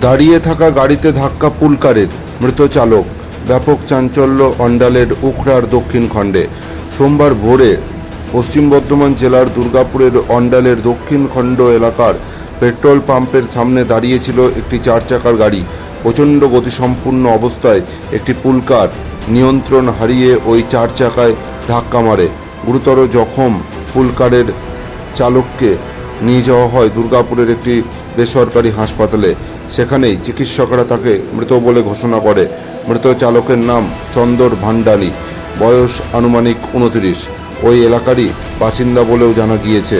দাঁড়িয়ে থাকা গাড়িতে ধাক্কা পুলকারের মৃত চালক। ব্যাপক চাঞ্চল্য অন্ডালের উখড়ার দক্ষিণ খণ্ডে। সোমবার ভোরে পশ্চিম বর্ধমান জেলার দুর্গাপুরের অন্ডালের দক্ষিণ খণ্ড এলাকার পেট্রোল পাম্পের সামনে দাঁড়িয়েছিল একটি চার চাকার গাড়ি। প্রচণ্ড গতিসম্পন্ন অবস্থায় একটি পুলকার নিয়ন্ত্রণ হারিয়ে ওই চার চাকায় ধাক্কা মারে। গুরুতর জখম পুলকারের চালককে নিয়ে যাওয়া হয় দুর্গাপুরের একটি বেসরকারি হাসপাতালে। সেখানেই চিকিৎসকরা তাকে মৃত বলে ঘোষণা করে। মৃত চালকের নাম চন্দর ভান্ডানী বয়স আনুমানিক উনত্রিশ ওই এলাকারই বাসিন্দা বলেও জানা গিয়েছে।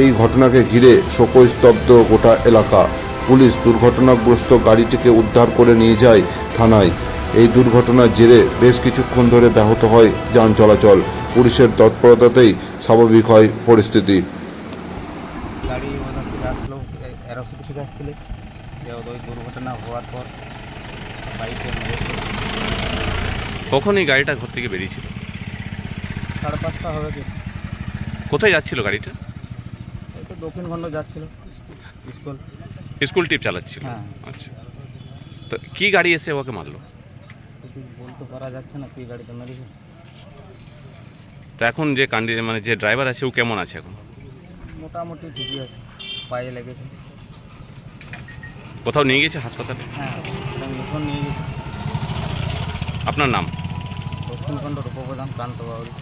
এই ঘটনাকে ঘিরে শোকস্তব্ধ গোটা এলাকা। পুলিশ দুর্ঘটনাগ্রস্ত গাড়িটিকে উদ্ধার করে নিয়ে যায় থানায়। এই দুর্ঘটনার জেরে বেশ কিছুক্ষণ ধরে ব্যাহত হয় যান চলাচল। পুলিশের তৎপরতাতেই স্বাভাবিক হয় পরিস্থিতি গাড়ি ওখান থেকে আসলো এরোসিটি থেকে আসছিলে। যে ওই দুর্ঘটনা হওয়ার পর বাইকে কখন এই গাড়িটা ঘর থেকে বেরিয়েছিল? সাড়ে পাঁচটা হবে কি কোথায় যাচ্ছিল গাড়িটা? এই তো দক্ষিণ খণ্ড যাচ্ছিল। স্কুল। স্কুল টিপ চালাচ্ছিল? হ্যাঁ। আচ্ছা। তো কি গাড়ি এসে ওকে মারলো? বলতে পারা যাচ্ছে না কি গাড়িতে মেরেছে। তো এখন যে কান্ডি মানে যে ড্রাইভার আছে ও কেমন আছে এখন? মোটামুটি ঠিকই আছে। পায়ে লেগেছে। কোথাও নিয়ে গেছে হাসপাতালে? হ্যাঁ নিয়ে গেছে। আপনার নাম? উপপ্রধান কান্ত বাউরি